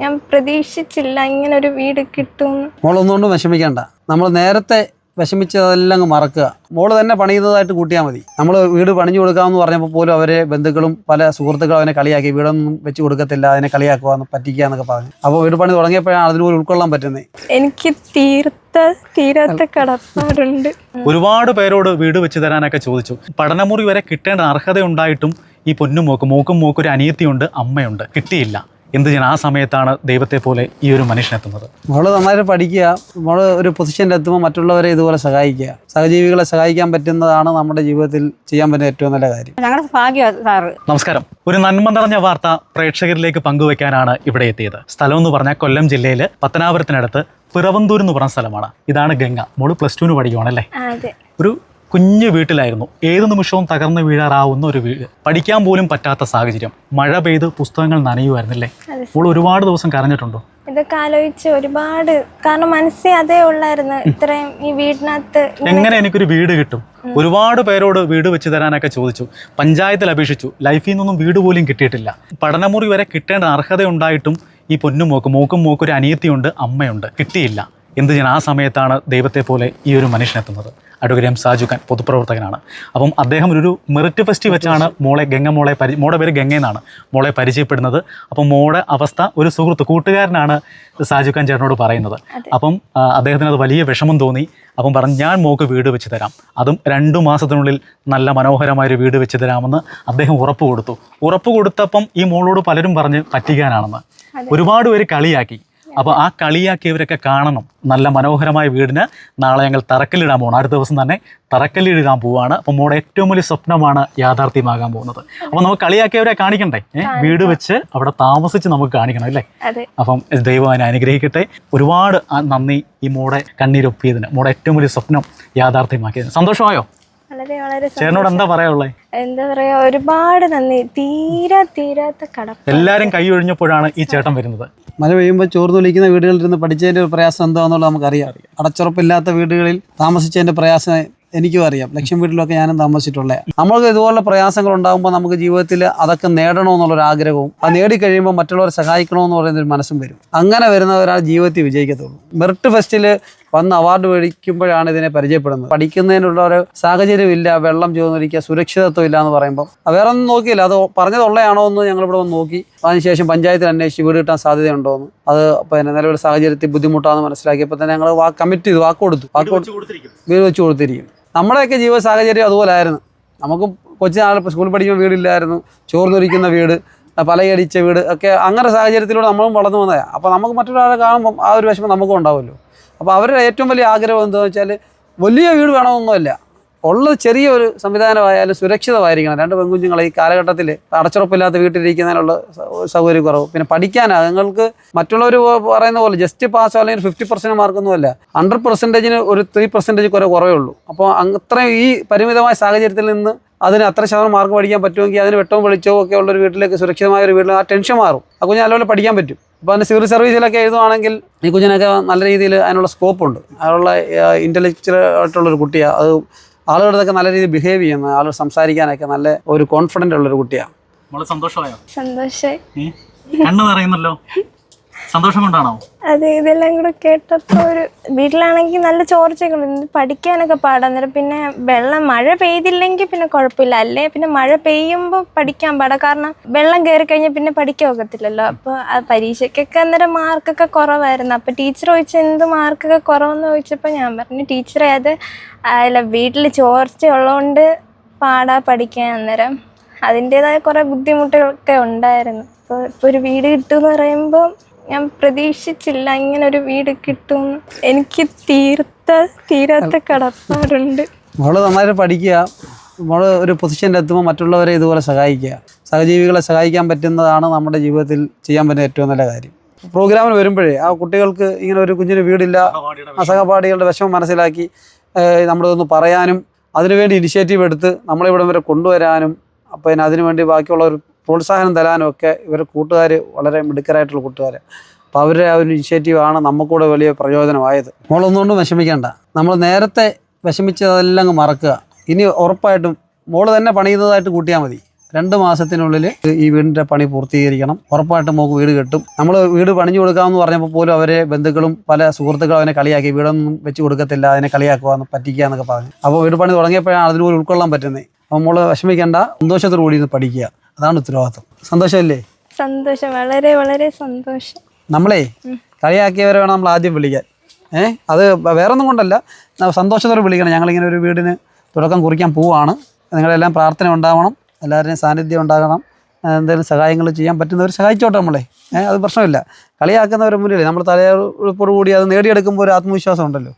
ഞാൻ പ്രതീക്ഷിച്ചില്ല ഇങ്ങനെ ഒരു വീട് കിട്ടും മോളൊന്നുകൊണ്ടും വിഷമിക്കണ്ട. നമ്മൾ നേരത്തെ വിഷമിച്ചതെല്ലാം അങ്ങ് മറക്കുക. മോൾ തന്നെ പണിയുന്നതായിട്ട് കൂട്ടിയാൽ മതി. നമ്മൾ വീട് പണിഞ്ഞു കൊടുക്കാമെന്ന് പറഞ്ഞപ്പോൾ പോലും അവരെ ബന്ധുക്കളും പല സുഹൃത്തുക്കളും അവനെ കളിയാക്കി വീടൊന്നും വെച്ച് കൊടുക്കത്തില്ല അതിനെ കളിയാക്കുക പറ്റിക്കുക എന്നൊക്കെ പറഞ്ഞു. അപ്പോൾ വീട് പണി തുടങ്ങിയപ്പോഴാണ് അതിനുപോലും ഉൾക്കൊള്ളാൻ പറ്റുന്നത് എനിക്ക് തീർത്ത തീരാത്ത കടപ്പാടുണ്ട്. ഒരുപാട് പേരോട് വീട് വെച്ച് തരാനൊക്കെ ചോദിച്ചു. പഠനമുറി വരെ കിട്ടേണ്ട അർഹത ഉണ്ടായിട്ടും ഈ പൊന്നും മോക്കും മോക്കും മോക്കും ഒരു അനിയത്തിയുണ്ട് അമ്മയുണ്ട്. കിട്ടിയില്ല. എന്ത് ഞാൻ ആ സമയത്താണ് ദൈവത്തെ പോലെ ഈ ഒരു മനുഷ്യനെത്തുന്നത് മോൾ നന്നായിട്ട് പഠിക്കുക. മോൾ ഒരു പൊസിഷനിൽ എത്തുമ്പോൾ മറ്റുള്ളവരെ ഇതുപോലെ സഹായിക്കുക. സഹജീവികളെ സഹായിക്കാൻ പറ്റുന്നതാണ് നമ്മുടെ ജീവിതത്തിൽ ചെയ്യാൻ പറ്റുന്ന ഏറ്റവും നല്ല കാര്യം. ഞങ്ങളുടെ ഭാഗ്യം സാറ്. നമസ്കാരം. ഒരു നന്മ നിറഞ്ഞ വാർത്ത പ്രേക്ഷകരിലേക്ക് പങ്കുവെക്കാനാണ് ഇവിടെ എത്തിയത്. സ്ഥലം എന്ന് പറഞ്ഞാൽ കൊല്ലം ജില്ലയിൽ പത്തനാപുരത്തിനടുത്ത് പിറവന്തൂർ എന്ന് പറഞ്ഞ സ്ഥലമാണ്. ഇതാണ് ഗംഗ. മോൾ പ്ലസ് ടുവിന് പഠിക്കുവാണല്ലേ? അതെ. ഒരു കുഞ്ഞു വീട്ടിലായിരുന്നു. ഏത് നിമിഷവും തകർന്നു വീഴാറാവുന്ന ഒരു വീട് പഠിക്കാൻ പോലും പറ്റാത്ത സാഹചര്യം. മഴ പെയ്ത് പുസ്തകങ്ങൾ നനയുമായിരുന്നില്ലേ? അപ്പോൾ ഒരുപാട് ദിവസം കരഞ്ഞിട്ടുണ്ടോ? ഇതൊക്കെ ആലോചിച്ച് ഒരുപാട് കാരണം മനസ്സിൽ അതേ ഉള്ളായിരുന്നു. ഇത്രയും ഈ വീടിനകത്ത് എങ്ങനെ എനിക്കൊരു വീട് കിട്ടും? ഒരുപാട് പേരോട് വീട് വെച്ച് തരാനൊക്കെ ചോദിച്ചു. പഞ്ചായത്തിൽ അപേക്ഷിച്ചു. ലൈഫിൽ നിന്നൊന്നും വീട് പോലും കിട്ടിയിട്ടില്ല. പഠനമുറി വരെ കിട്ടേണ്ട അർഹത ഉണ്ടായിട്ടും ഈ പൊന്നും മോക്ക് മോക്കും മോക്കും ഒരു അനിയത്തിയുണ്ട് അമ്മയുണ്ട്. കിട്ടിയില്ല. എന്ത് ചെയ്യാൻ ആ സമയത്താണ് ദൈവത്തെ പോലെ ഈ ഒരു മനുഷ്യനെത്തുന്നത് അഡ്വക്കേറ്റ് എം സാജുഖാൻ പൊതുപ്രവർത്തകനാണ്. അപ്പം അദ്ദേഹം ഒരു മെറിറ്റ് ഫെസ്റ്റി വെച്ചാണ് മോളെ ഗംഗ മോളെ പരി മോടെ പേര് ഗംഗ എന്നാണ് മോളെ പരിചയപ്പെടുന്നത്. അപ്പം മോടെ അവസ്ഥ ഒരു സുഹൃത്ത് കൂട്ടുകാരനാണ് സാജുഖാൻ ചേട്ടനോട് പറയുന്നത്. അപ്പം അദ്ദേഹത്തിന് അത് വലിയ വിഷമം തോന്നി. അപ്പം പറഞ്ഞു ഞാൻ മോക്ക് വീട് വെച്ച് തരാം. അതും രണ്ടു മാസത്തിനുള്ളിൽ നല്ല മനോഹരമായൊരു വീട് വെച്ച് തരാമെന്ന് അദ്ദേഹം ഉറപ്പ് കൊടുത്തു. ഉറപ്പ് കൊടുത്തപ്പം ഈ മോളോട് പലരും പറഞ്ഞ് പറ്റിക്കാനാണെന്ന്. ഒരുപാട് പേര് കളിയാക്കി. അപ്പോൾ ആ കളിയാക്കിയവരൊക്കെ കാണണം. നല്ല മനോഹരമായ വീടിന് നാളെ ഞങ്ങൾ തറക്കല്ലിടാൻ പോകണം അടുത്ത ദിവസം തന്നെ തറക്കല്ലിടാൻ പോവാണ്. അപ്പോൾ മോടെ ഏറ്റവും വലിയ സ്വപ്നമാണ് യാഥാർത്ഥ്യമാകാൻ പോകുന്നത്. അപ്പോൾ നമുക്ക് കളിയാക്കിയവരെ കാണിക്കണ്ടേ? വീട് വെച്ച് അവിടെ താമസിച്ച് നമുക്ക് കാണിക്കണം അല്ലേ? അപ്പം ദൈവം അതിനെ അനുഗ്രഹിക്കട്ടെ. ഒരുപാട് നന്ദി ഈ മോടെ കണ്ണീരൊപ്പിയതിന്. മോടെ ഏറ്റവും വലിയ സ്വപ്നം യാഥാർത്ഥ്യമാക്കിയതിന്. സന്തോഷമായോ? വളരെ വളരെ. ചേട്ടനോട് എന്താ പറയാനുള്ളത് എന്താ പറയാ ഒരുപാട് നന്ദി. തീരാ തീരാത്ത കട എല്ലാരും കൈ ഒഴിഞ്ഞപ്പോഴാണ് ഈ ചേട്ടൻ വരുന്നത്. മഴ പെയ്യുമ്പോൾ ചോർന്നൊലിക്കുന്ന വീടുകളിൽ നിന്ന് പഠിച്ചതിന്റെ ഒരു പ്രയാസം എന്താണെന്നുള്ളത് നമുക്ക് നമുക്കറിയാം. അടച്ചുറപ്പില്ലാത്ത വീടുകളിൽ താമസിച്ചതിന്റെ പ്രയാസം എനിക്കും അറിയാം. ലക്ഷ്യം വീട്ടിലൊക്കെ ഞാനും താമസിച്ചിട്ടുള്ളത് നമ്മൾക്ക് ഇതുപോലെ പ്രയാസങ്ങൾ ഉണ്ടാകുമ്പോൾ നമുക്ക് ജീവിതത്തിൽ അതൊക്കെ നേടണമെന്നുള്ളൊരു ആഗ്രഹവും അത് നേടിക്കഴിയുമ്പോൾ മറ്റുള്ളവരെ സഹായിക്കണമെന്ന് പറയുന്ന ഒരു മനസ്സും വരും. അങ്ങനെ വരുന്നവരാണ് ജീവിതത്തിൽ വിജയിക്കത്തുള്ളൂ. മെറിറ്റ് ഫെസ്റ്റിൽ വന്ന് അവാർഡ് മേടിക്കുമ്പോഴാണ് ഇതിനെ പരിചയപ്പെടുന്നത്. പഠിക്കുന്നതിനുള്ള ഒരു സാഹചര്യമില്ല വെള്ളം ചോദിക്കുക സുരക്ഷിതത്വം ഇല്ല എന്ന് പറയുമ്പോൾ വേറെ ഒന്നും നോക്കിയില്ല. അത് പറഞ്ഞതുള്ളയാണോ എന്ന് ഞങ്ങൾ ഇവിടെ വന്ന് നോക്കി. അതിനുശേഷം പഞ്ചായത്തിൽ അന്വേഷിച്ച് വീട് കിട്ടാൻ സാധ്യതയുണ്ടോ എന്ന് അത് പിന്നെ നിലവിലെ സാഹചര്യത്തിൽ ബുദ്ധിമുട്ടാണെന്ന് മനസ്സിലാക്കിയപ്പോൾ തന്നെ ഞങ്ങൾ കമ്മിറ്റ് ചെയ്തു വാക്ക് കൊടുത്തു. വാക്ക് വീട് വെച്ച് കൊടുത്തിരിക്കും. നമ്മുടെയൊക്കെ ജീവ സാഹചര്യം അതുപോലെ ആയിരുന്നു നമുക്ക് കൊച്ചുനാൾ സ്കൂളിൽ പഠിക്കുമ്പോൾ വീടില്ലായിരുന്നു. ചോർന്നൊരിക്കുന്ന വീട് പലയടിച്ച വീട് ഒക്കെ അങ്ങനെ സാഹചര്യത്തിലൂടെ നമ്മളും വളർന്നു വന്നതാണ് അപ്പോൾ നമുക്ക് മറ്റൊരാളെ കാണുമ്പോൾ ആ ഒരു വിഷമം നമുക്കും ഉണ്ടാവുമല്ലോ. അപ്പോൾ അവരുടെ ഏറ്റവും വലിയ ആഗ്രഹം എന്താണെന്ന് വെച്ചാൽ വലിയ വീട് വേണമെന്നൊന്നുമല്ല. ഉള്ളത് ചെറിയൊരു സംവിധാനമായാലും സുരക്ഷിതമായിരിക്കണം. രണ്ട് പെൺകുഞ്ഞുങ്ങളെ ഈ കാലഘട്ടത്തിൽ അടച്ചുറപ്പില്ലാത്ത വീട്ടിലിരിക്കുന്നതിനുള്ള സൗകര്യം സൗകര്യക്കുറവ് പിന്നെ പഠിക്കാൻ നിങ്ങൾക്ക് മറ്റുള്ളവർ പറയുന്ന പോലെ ജസ്റ്റ് പാസ് അല്ലെങ്കിൽ ഫിഫ്റ്റി പെർസെന്റ് മാർക്കൊന്നുമല്ല. ഹൺഡ്രഡ് പെർസെന്റേജിന് ഒരു ത്രീ പെർസെന്റേജ് കുറെ കുറവേ ഉള്ളൂ അപ്പോൾ അത്രയും ഈ പരിമിതമായ സാഹചര്യത്തിൽ നിന്ന് അതിന് അത്ര ശതമാനം മാർക്ക് പഠിക്കാൻ പറ്റുമെങ്കിൽ അതിന് വെട്ടവും വെളിച്ചവും ഒക്കെ ഉള്ള ഒരു വീട്ടിലേക്ക് സുരക്ഷിതമായ ഒരു വീട്ടിൽ ആ ടെൻഷൻ മാറും. ആ കുഞ്ഞ് നല്ലപോലെ പഠിക്കാൻ പറ്റും. അപ്പോൾ അതിന് സിവിൽ സർവീസിലൊക്കെ എഴുതുവാണെങ്കിൽ ഈ കുഞ്ഞിനൊക്കെ നല്ല രീതിയിൽ അതിനുള്ള സ്കോപ്പുണ്ട് അതിനുള്ള ഇന്റലക്ച്വൽ ആയിട്ടുള്ളൊരു കുട്ടിയാണ് അത് ആളുകളുടെ അടുത്തൊക്കെ നല്ല രീതിയിൽ ബിഹേവ് ചെയ്യുന്ന ആളുകൾ സംസാരിക്കാനൊക്കെ നല്ല ഒരു കോൺഫിഡന്റ് ഉള്ളൊരു കുട്ടിയാണ്. സന്തോഷമായോ? സന്തോഷമായി കണ്ണു നിറയുന്നല്ലോ? സന്തോഷം കൊണ്ടാണോ? അതെ ഇതെല്ലാം കൂടെ കേട്ടപ്പോൾ ഒരു വീട്ടിലാണെങ്കിൽ നല്ല ചോർച്ചയൊക്കെ ഉണ്ട്. പഠിക്കാനൊക്കെ പാടാം. പിന്നെ വെള്ളം മഴ പെയ്തില്ലെങ്കിൽ പിന്നെ കുഴപ്പമില്ല. അല്ലേ പിന്നെ മഴ പെയ്യുമ്പോൾ പഠിക്കാൻ പാടാം. കാരണം വെള്ളം കയറി കഴിഞ്ഞാൽ പിന്നെ പഠിക്കാൻ ഒക്കത്തില്ലല്ലോ. അപ്പോൾ ആ പരീക്ഷയ്ക്കൊക്കെ അന്നേരം മാർക്കൊക്കെ കുറവായിരുന്നു. അപ്പോൾ ടീച്ചർ ചോദിച്ചു എന്ത് മാർക്കൊക്കെ കുറവെന്ന് ചോദിച്ചപ്പോൾ ഞാൻ പറഞ്ഞു ടീച്ചറെ അത് അല്ല വീട്ടിൽ ചോർച്ച ഉള്ളതുകൊണ്ട് പാടാ പഠിക്കാൻ അന്നേരം. അതിന്റെതായ കുറേ ബുദ്ധിമുട്ടുകളൊക്കെ ഉണ്ടായിരുന്നു. അപ്പോൾ ഇപ്പോൾ ഒരു വീട് കിട്ടുമെന്ന് പറയുമ്പോൾ ഞാൻ പ്രതീക്ഷിച്ചില്ല ഇങ്ങനെ ഒരു വീട് കിട്ടും എനിക്ക് തീർത്ത തീരാത്ത കടപ്പാടുണ്ട്. മോൾ നന്നായിട്ട് പഠിക്കുക. മോൾ ഒരു പൊസിഷനിൽ എത്തുമ്പോൾ മറ്റുള്ളവരെ ഇതുപോലെ സഹായിക്കുക. സഹജീവികളെ സഹായിക്കാൻ പറ്റുന്നതാണ് നമ്മുടെ ജീവിതത്തിൽ ചെയ്യാൻ പറ്റുന്ന ഏറ്റവും നല്ല കാര്യം. പ്രോഗ്രാമിന് വരുമ്പോഴേ ആ കുട്ടികൾക്ക് ഇങ്ങനെ ഒരു കുഞ്ഞിന് വീടില്ല ആ സഹപാഠികളുടെ വിഷമം മനസ്സിലാക്കി നമ്മളിതൊന്ന് പറയാനും അതിനുവേണ്ടി ഇനിഷ്യേറ്റീവ് എടുത്ത് നമ്മളിവിടം വരെ കൊണ്ടുവരാനും പിന്നെ അതിനുവേണ്ടി ബാക്കിയുള്ളവർ പ്രോത്സാഹനം തരാനും ഒക്കെ ഇവരുടെ കൂട്ടുകാർ വളരെ മിടുക്കരായിട്ടുള്ള കൂട്ടുകാർ അപ്പോൾ അവരുടെ ആ ഒരു ഇനിഷ്യേറ്റീവാണ് നമുക്കൂടെ വലിയ പ്രയോജനമായത് മോളൊന്നുകൊണ്ടും വിഷമിക്കേണ്ട. നമ്മൾ നേരത്തെ വിഷമിച്ചതെല്ലാം അങ്ങ് മറക്കുക. ഇനി ഉറപ്പായിട്ടും മോൾ തന്നെ പണിയുന്നതായിട്ട് കൂട്ടിയാൽ മതി. രണ്ട് മാസത്തിനുള്ളിൽ ഈ വീടിന്റെ പണി പൂർത്തീകരിക്കണം. ഉറപ്പായിട്ടും നമുക്ക് വീട് കിട്ടും. നമ്മൾ വീട് പണിഞ്ഞു കൊടുക്കാമെന്ന് പറഞ്ഞപ്പോൾ പോലും അവരെ ബന്ധുക്കളും പല സുഹൃത്തുക്കളും അവനെ കളിയാക്കി. വീടൊന്നും വെച്ച് കൊടുക്കത്തില്ല. അതിനെ കളിയാക്കുക പറ്റിക്കുക എന്നൊക്കെ പറഞ്ഞു. അപ്പോൾ വീട് പണി തുടങ്ങിയപ്പോഴാണ് അതിനുപോലും ഉൾക്കൊള്ളാൻ പറ്റുന്നത് അപ്പോൾ മോൾ വിഷമിക്കേണ്ട. സന്തോഷത്തോടു കൂടി ഇന്ന് പഠിക്കുക. അതാണ് ഉത്തരവാദിത്വം. സന്തോഷമല്ലേ? സന്തോഷം വളരെ വളരെ സന്തോഷം. നമ്മളേ കളിയാക്കിയവരെ വേണം നമ്മൾ ആദ്യം വിളിക്കാൻ. ഏ? അത് വേറെ ഒന്നും കൊണ്ടല്ല. സന്തോഷത്തോടെ വിളിക്കണം. ഞങ്ങളിങ്ങനെ ഒരു വീടിന് തുടക്കം കുറിക്കാൻ പോവാണ്. നിങ്ങളെല്ലാം പ്രാർത്ഥന ഉണ്ടാവണം. എല്ലാവരുടെയും സാന്നിധ്യം ഉണ്ടാകണം. എന്തെങ്കിലും സഹായങ്ങൾ ചെയ്യാൻ പറ്റുന്നവർ സഹായിച്ചോട്ടെ നമ്മളെ. ഏഹ് അത് പ്രശ്നമില്ല. കളിയാക്കുന്നവർ മുന്നിലേ നമ്മൾ തലയോടുകൂടി അത് നേടിയെടുക്കുമ്പോൾ ഒരു ആത്മവിശ്വാസം ഉണ്ടല്ലോ.